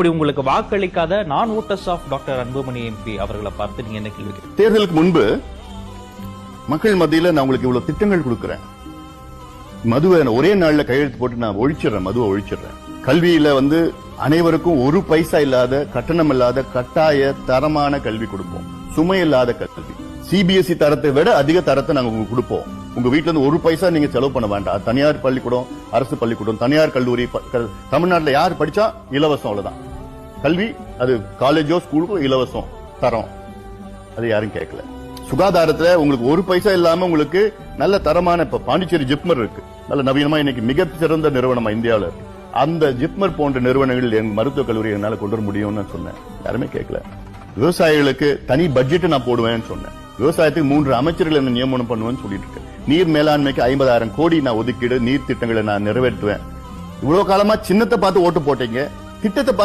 அப்படி உங்களுக்கு வாக்களிக்காத நான் voters of doctor Anbumani MP அவர்களை பார்த்து நீங்க என்ன கேள்வி தேர்தலுக்கு முன்பு மக்கள் மத்தியில நான் உங்களுக்கு இவ்வளவு திட்டங்கள் கொடுக்கிறேன். மதுவை ஒரே நாள்ல கையெழுத்து போட்டு நான் ஒழிச்சிடுறேன் மதுவை ஒழிச்சிடுறேன். கல்வியில வந்து அனைவருக்கும் ஒரு பைசா இல்லாத கட்டணம் இல்லாத கட்டாய தரமான கல்வி கொடுப்போம். சுமை இல்லாத கல்வி. சிபிஎஸ்இ தரத்தை விட அதிக தரத்தை நாங்க உங்களுக்கு கொடுப்போம். உங்க வீட்டுல இருந்து ஒரு பைசா நீங்க செலவு பண்ண வேண்டாம். தனியார் பள்ளிக்கூடம் அரசு பள்ளிக்கூடம் தனியார் கல்லூரி தமிழ்நாட்டில் தமிழ்நாட்டுல யார் படிச்சா இலவசம் அவ்வளவுதான். கல்வி அது காலேஜோ ஸ்கூலுக்கோ இலவசம் தரம். அது யாரும் கேட்கல. சுகாதாரத்துல உங்களுக்கு ஒரு பைசா இல்லாம உங்களுக்கு நல்ல தரமான இப்ப பாண்டிச்சேரி ஜிப்மர் இருக்கு. நல்ல நவீனமா இன்னைக்கு மிக சிறந்த நிறுவனமா இந்தியாவில் இருக்கு. அந்த ஜிப்மர் போன்ற நிறுவனங்கள் என் மருத்துவக் கல்லூரி என்னால கொண்டு வர முடியும்னு சொன்னேன். யாருமே கேட்கல. விவசாயிகளுக்கு தனி பட்ஜெட் நான் போடுவேன்னு சொன்னேன். விவசாயத்துக்கு மூன்று அமைச்சர்களை நான் நியமனம் பண்ணுவேன்னு சொல்லிட்டு இருக்கேன். நீர் மேலாண்மைக்கு ஐம்பதாயிரம் கோடி நான் ஒதுக்கீடு நீர் திட்டங்களை நான் நிறைவேற்றுவேன். இவ்வளவு காலமா சின்னத்தை பார்த்து ஓட்டு போட்டீங்க. திட்டத்தை பார்த்து